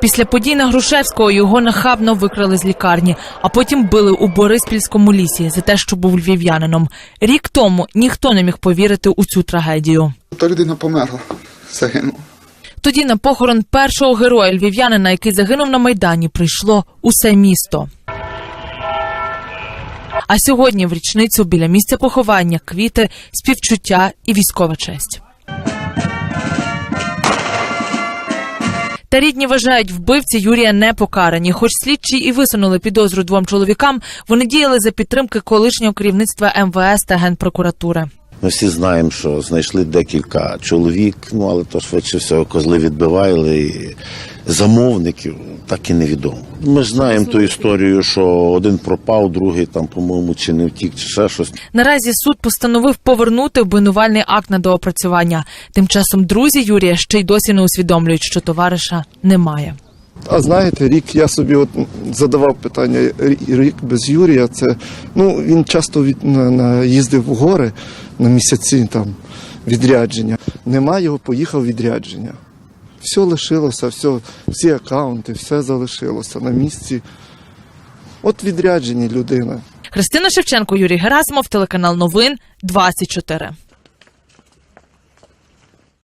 Після подій на Грушевського його нахабно викрали з лікарні, а потім били у Бориспільському лісі за те, що був львів'янином. Рік тому ніхто не міг повірити у цю трагедію. Та людина померла, загинула. Тоді на похорон першого героя львів'янина, який загинув на майдані, прийшло усе місто. А сьогодні в річницю біля місця поховання квіти, співчуття і військова честь. Рідні вважають, вбивці Юрія не покарані. Хоч слідчі і висунули підозру двом чоловікам, вони діяли за підтримки колишнього керівництва МВС та генпрокуратури. Ми всі знаємо, що знайшли декілька чоловік, ну але то швидше всього козли відбивали і замовників, так і невідомо. Ми ж знаємо ту історію, що один пропав, другий там, по-моєму, чи не втік, чи ще щось. Наразі суд постановив повернути обвинувальний акт на доопрацювання. Тим часом друзі Юрія ще й досі не усвідомлюють, що товариша немає. А знаєте, рік я собі от задавав питання рік без Юрія. Це ну він часто від на, на їздив в гори на місяці там відрядження. Нема його, поїхав відрядження. Все лишилося, все, всі акаунти, все залишилося на місці. От відряджені людина. Христина Шевченко, Юрій Герасимов, телеканал Новин 24.